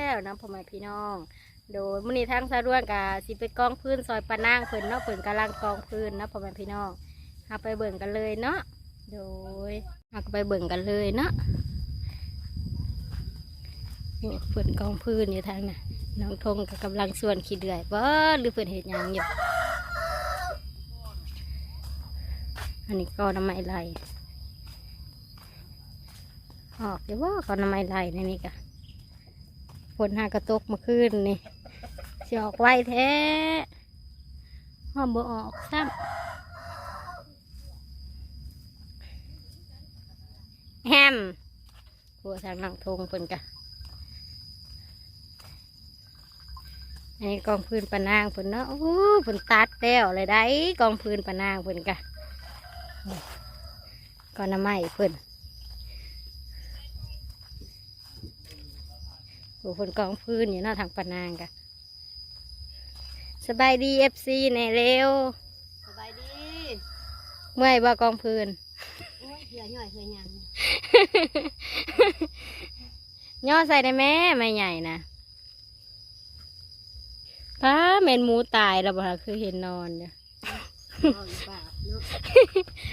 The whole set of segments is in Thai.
แล้วนะพ่อแม่พี่น้อง โดยมื้อนี้ทั้งสาวดวงกับสิไปกองพื้นซอยปะนางเพิ่นเนาะเพิ่นกำลังกองพื้นเนาะพ่อแม่พี่น้องเอาไปเบิ่งกันเลยเนาะโดยเอาไปเบิ่งกันเลยเนาะโอ้เพิ่นกองพื้นอยู่ทางน่ะน้องทงก็กำลังส่วนขี้เดือยบ่หรือเพิ่นเฮ็ดหยังอยู่อันนี้ก็น้ำไม้ไหลออกเดี๋ยวว่าก็น้ำไม้ไหลในนี่กะฝ นหากระตกมาขึ้นนี่สิออกไวแท้ห้อมบ่ออกซ้ำแฮมหัวทางนางทงเพิ่นกะอันนี้กองพื้นปะนางเพิ่นเนาะโอ้เพิ่นตัดแล้วเลยได้กองพื้นปะนางเพิ่นกะก่อนน้ำไม้เพิ่น โอ้คนกองพื้นอยู่เนอกทางปะนางกะสบายดีเอฟซีแน่เร็วสบายดีเมื่อยบ่กองพื้นโอ้ยเหื่อหน่อยเหื่อหยังย่อใส่ได้แม่ไม่ใหญ่นะป้าเมนหมูตายแล้วบ่ล่ะคือเห็นนอนเด้อเอาอีบาปเนาะ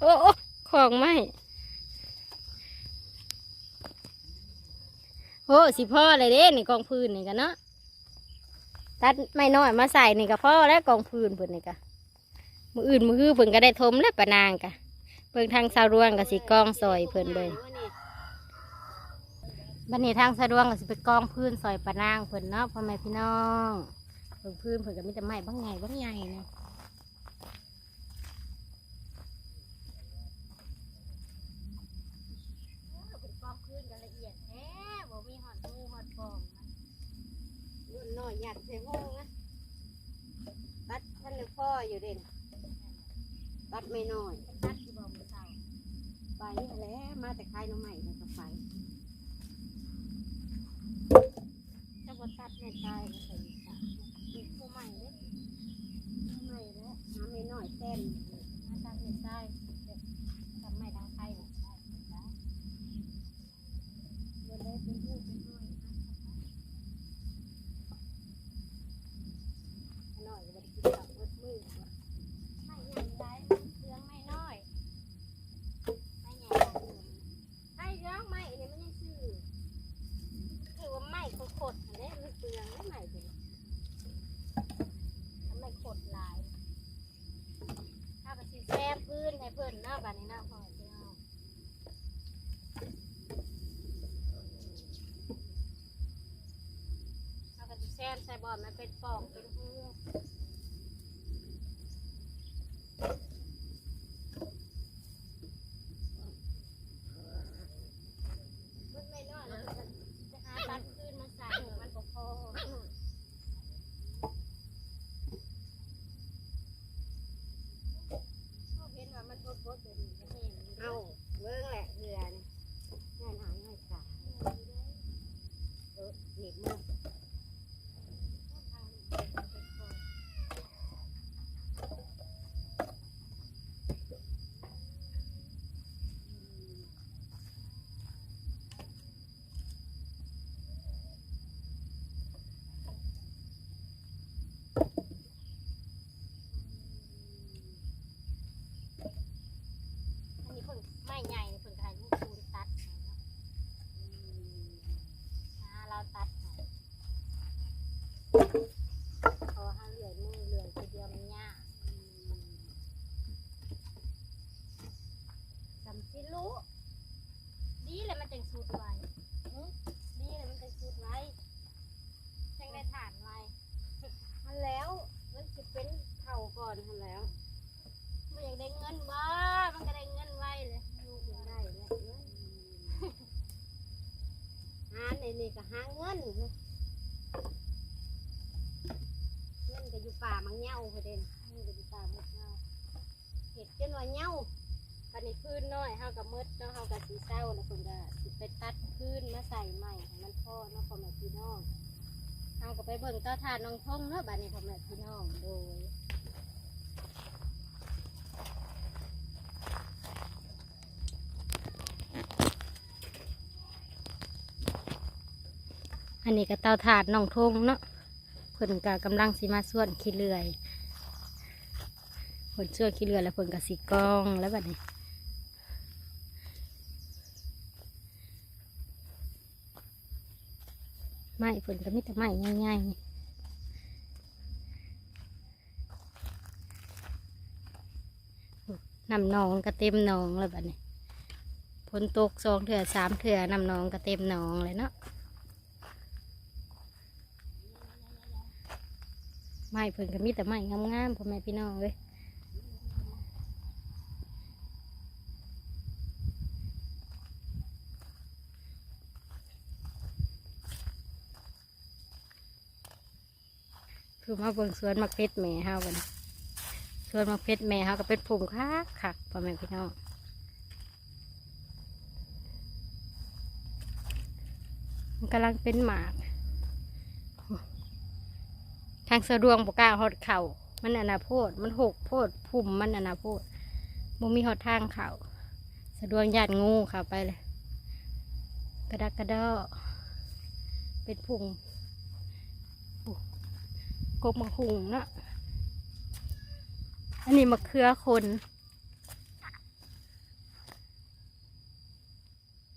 โอ้โอ้ของไม่ โอ้สิพ่อเลยเด้นี่กองพื้นนี่กันเนาะตัดไม่น้อยมาใส่นี่ก็พ่อแล้วกองพื้นเพิ่นนี่กะมืออื่นมือคือเพิ่นก็ได้ทมแล้วปะนางกะเพิ่งทางสาวรวงก็สิกองซอยเพิ่นเลยบันนี้ทางสะดวกก็สิไปกองพื้นซอยปะนางเพิ่นเนาะพ่อแม่พี่น้องเพิ่นพื้นเพิ่นก็มีแต่ไม้บางไงบางใหญ่เนาะกองพื้นกันละเอียดแท้บ่มีหอดมือหอดกอง รุ่นน้อยหยัดใส่ห้องนะตัด ท่านเลยพ่ออยู่เด่นตัดไม่น้อย ตัดที่บ่มือเศร้าไปแล้วมาแต่คายน้องใหม่แล้วก็ไปจะบ่ตัดในตายเลยใส่สามีผู้ใหม่เด้ใหม่แล้วหาไม่น้อยแต้นมาตัดในตายทำไม้ทางไทยน่ะได้ได้ เดินได้เป็นผู้เป็นน้อยนะน้อยก็บ่ได้กินกับมืดมืด ไม่ใหญ่ไรเครื่องไม่น้อยไม่ใหญ่ไรไอ้เรื่องไม่เนี่ยมันยังชื่อคือว่าไม่ขดๆอันนี้มันเปลืองไม่ใหม่เลยทำไมขดหลายถ้ากับสีแซมพื้นให้เพิ่นเนาะบ้านนี้เนาะพ่อเจ้า แกนใส่บอลมันเป็นปองเป็นเพื่อมันไม่น้อยแล้วจะจะหาตัดคืนมาใส่มันก็พอเขาเห็นว่ามันบดบดเลยก็เห็น เอาเบิ่งแหละเหือนี่ง่ายหนาง่ายสาเออหนีบมือ อันนี้เพิ่งไม่ใหญ่เพิ่งขายลูกคูณตัดหาเราตัดให้พอห้าเหลือยมือเหลือยทีเดียวมันยากจำสิรู้ดีเลยมันจังสูดไว้หึดีเลยมันจังสูดไว้จังได้ฐานไว้ มันแล้วมันจะเป็นเข่าก่ อนทันแล้วมันอยากได้เงินบ่มันก็ได้เงินไว้เลยลูกยังได้แล้วเอ้ยหาในนี่ก็หาเงินเงินก็อยู่ป่ามังเหย้าพอเด่นเงินก็อยู่ป่ามังเหย้าเห็ดจนว่าเหย้าปันนี้พื้นน้อยเฮากับมืดเนาะเฮากับสีเศร้าแล้วเพิ่นก็สิไปตัดพื้นมาใส่ใหม่ให้มันพอเนาะพ่อแม่พี่น้องเฮาก็ไปเบิ่งเต้าทานน้องทงเนาะบัดนี้พ่อแม่พี่น้องโดย นนี้ก็เตาถาดน้องทงเนาะเพิ่นก็กำลังสิมาส่วนขี้เลื่อยเพิ่นส่วนขี้เลื่อยแล้วเพิ่นก็สิกองแล้วแบัดนี้ไม้เพิ่นก็มีแต่ไม้ง่ายๆนำหนองก็เต็มหนองแล้วบัดนี้ฝนตกสองเถื่อสามเถื่อนำหนองก็เต็มหนองเลยเนาะ ไม้เพิ่นก็มีแต่ไม้งามๆพ่อแม่พี่น้องเลยคือมาเบิ่งสวนมักเพชรแม่เฮาบันสวนมักเพชรแม่เฮาก็เป็นผงคักคักพ่อแม่พี่น้องกำลังเป็นหมากางสะดวงปกล้าหอดเข่ามันอนาโพดมันหกโพดพุ่มมันอนาโพดบ่มีหอดทางเข่าสะดวงญาติงูเข่าไปเลย กระดักกระเดอเป็นพุ่งกบมะหุงเนาะอันนี้มะเขือคน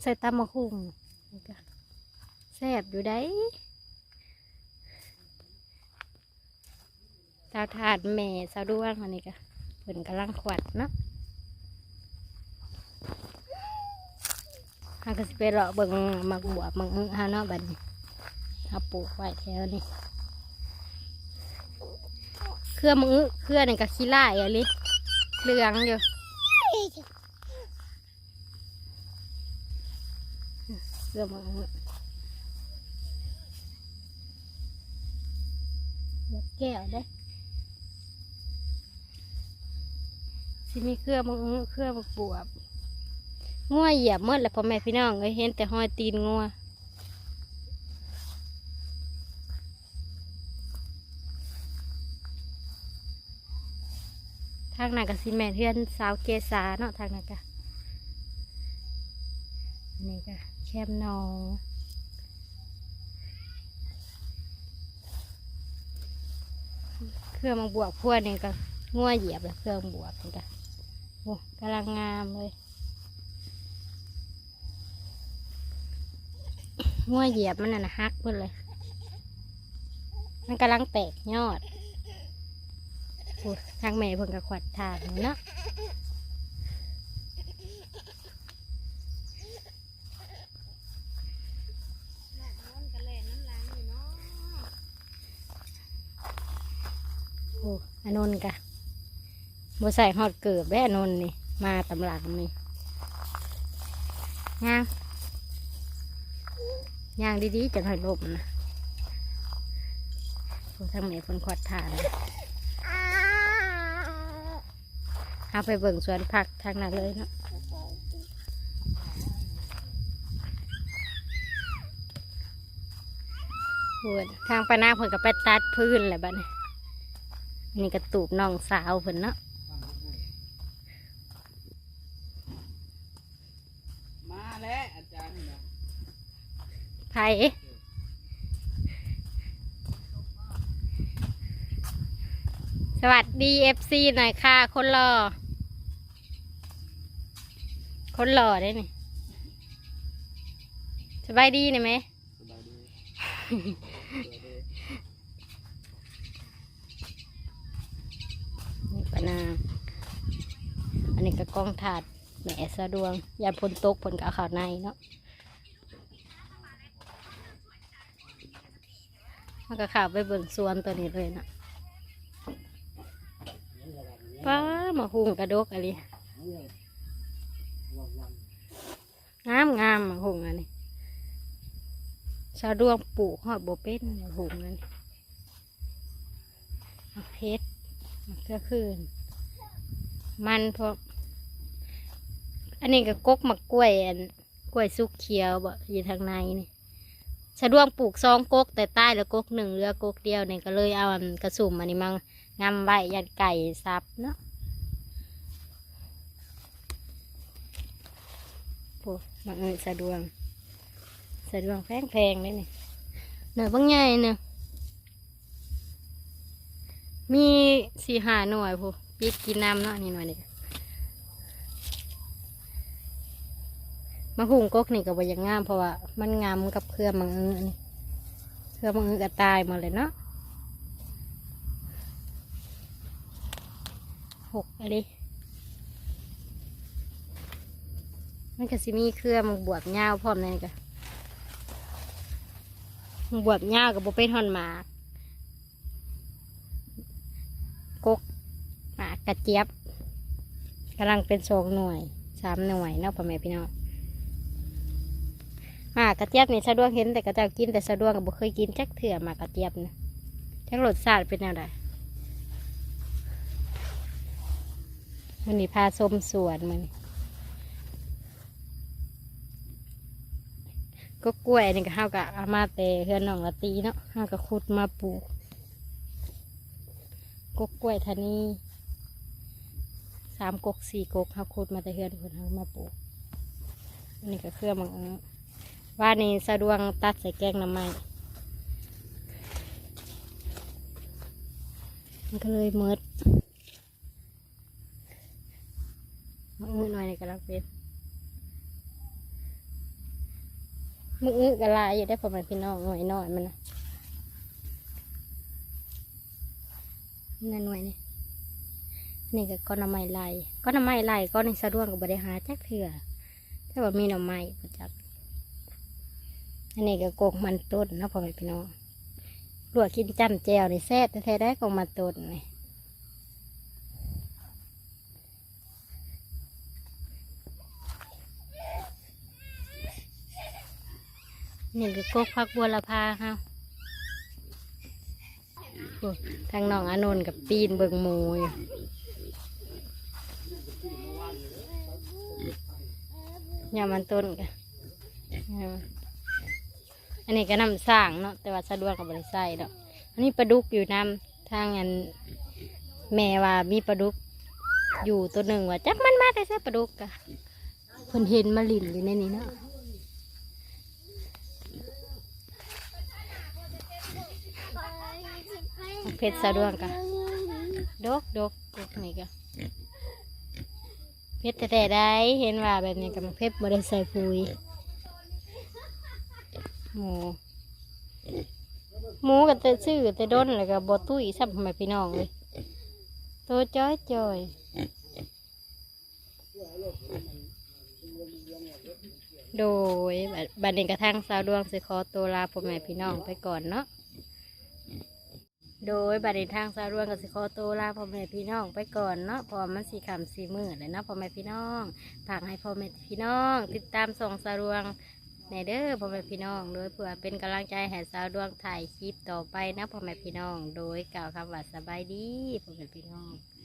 ใส่ตำมะหุงแซ่บอยู่ได้ตา ถาดแม่สาวด้วงอันนี้ก็เพิ่นกำลังขวัดเนาะฮาก็สิไปเลาะเบิ่งหมักบวบมักอึฮาเนาะบัดนี้าปลูกไว้แถวนี้เครื่อหมักอึเครื่องนี่ก็ขี้ล่ายอะลิเหลืองอยู่เครือหมักอึแก้วได้ สิมีเครื่องมือเครื่องมือบวบงัวเหยียบเมื่อแหละพ่อแม่พี่น้องเอ้ยเห็นแต่ห้อยตีนงัวทางนั้นก็สิแม่นเทือนสาวเกษาเนาะทางนั้นก็อันนี้ก็แคมนองเครื่องบวกพวกนี่ก็ง่วเหยียบแล้วเครื่องบวกนี่ก็ โอ้กำลังงามเลยง่วเหยียบมันน่ะนะฮักเพิ่นเลย มันกำลังแตกยอดอทางแม่เพิ่นก็ขวัดทางเนาะน้ำกันแล่น้ำล้างอยู่เนาะโอ้อนนท์กะ บ่ใส่ฮอดเกิบแว่นนท์นี่ มาตำหลังนี่ย่างย่างดีๆจะหน่อยลมนะโอ้ทางไหนคนขวดทานเอาไปเบิ่งสวนผักทางนั้นเลยเนาะโอ้ยทางปานาเพิ่นก็ไปตัดพื้นแหละบัดนี้นี่กระตูบน้องสาวเพิ่นเนาะ มาแล้วอาจารย์เนี่ย ไผสวัสดีเอฟซีหน่อยค่ะ คนหล่อคนหล่อได้นี่สบายดีนี่ไหมสบานี่ปนางอันนี้ก็กล้องถาด แหม่สะดวงยานพนตกพนกับข่าวในเนาะมันก็ข่าวไปเบิ่งสวนตัวนี้เลยนะป้ามาหุงกระดกอะไรงามงามมาหุงอันนี้สะดวงปลูกหอดโบเป็นมาหุงอันนี้เพชรก็คืนมันเพราะ อันนี้ก็กกมะกล้วยอันกล้วยสุกเขียวบ่อยู่ทางในนี่สะดวงปลูกซองกกแต่ใต้แล้วกกหนึ่งเรือกกเดียวเนี่ยก็เลยเอากระสุมอันนี้มางำไว้ยันไก่ซับเนาะโอ้มันเอสะดวงสะดวงแพงแพงเลยนี่หน่อยบางใหญ่เนี่ยมีสี่หาหน่วยพูปิดกินน้ำเนาะนี่หน่อยนี่ มาหุงกกนี่ก็บ่อยังงามเพราะว่ามันงามกับเครือมังเอือเครือมังเอือก็ตายมดเลยเนาะหกอะไรมันก็สิมีเครือมังบวบยาวพร้อมในนี่ก็บวบยาวกับโบเป็นหอนหมากกกหมากกระเจี๊ยบกำลังเป็นสองหน่วยสามหน่วยเนาะพ่อแม่พี่น้อง หมากระเจี๊ยบนี่สะดวกเห็นแต่กระเจ้ากินแต่สะดวกกับบ่เคยกินจักเถื่อหมากกระเจี๊ยบนะจักรสชาติเป็นอะไรมันนี่พาชมสวนมันก็กล้วยนี่ก็เฮาก็เอามาแต่เฮือนน้องละตีเนาะเฮาก็ขุดมาปลูกกกกล้วยทานีสามกกสี่กกเฮาขุดมาแต่เฮือนคนเฮามาปลูกอันนี้ก็เครื่องมังเอิ ว่านี่สะดวกตัดใส่แกงหน้ำไม้มันก็เลยเมิดมังเอิ้นหน่อยนี่ก็รับเป็นมึงอึกะลายอยู่ได้พอมันพี่น้องหน่อยหน่อยมันนะนั่นหน่วยนี่นี่ก็ก้อนหน้ำไม้ลายก้อนหน้ำไม้ลายก้อนในสะดวกกับบริหารแจักเถื่อถ้าว่ามีหน่อไม้ประจัก อันนี้ก็โกกมันต้นนะพ่อแมันพี่น้องลวกกินจ้ำแจวในแซ่บแท้ได้กองมันต้นนี่นี่ก็โกกพักบัวละพาเฮาโอ้ทางน้องอานนท์กับปีนเบิงมูอยู่ยามันต้นกัน อันนี้ก็น้ำสร้างเนาะแต่ว่าสะดวกกับบริใส่ดอกอันนี้ปลาดุกอยู่น้ำทางอันแม่ว่ามีปลาดุกอยู่ตัวหนึ่งว่าจักมันมาแต่ใส่ปลาดุกกะเพิ่นเห็นมาลินอยู่ในนี้เนาะเพชรสะดวกกะดกดกดกนี่กะเพชรแต่ได้เห็นว่าแบบนี้กับเพชรบริใส่ปุ๋ย หมูหมูกับแต่ซื้อแต่ด้นแล้วก็บอตุ้ยซ้ำทำไมพี่น้องเลยตัวจ้อยจอยโดยบัดบัดนี้กระทั่งสาวดวงสิขอตัวลาพ่อแม่พี่น้องไปก่อนเนาะโดยบัดนี้ทางสารวนกับสิขอตัวลาพ่อแม่พี่น้องไปก่อนเนาะพอมันสีคำสีมือเลยเนาะพ่อแม่พี่น้องฝากให้พ่อแม่พี่น้อง ติดตามส่งสารวง ในเด้อพ่อแม่พี่น้อง โดยเพื่อเป็นกำลังใจให้สาวดวงถ่ายคลิปต่อไปนะพ่อแม่พี่น้อง โดยกล่าวคำว่าสบายดีพ่อแม่พี่น้อง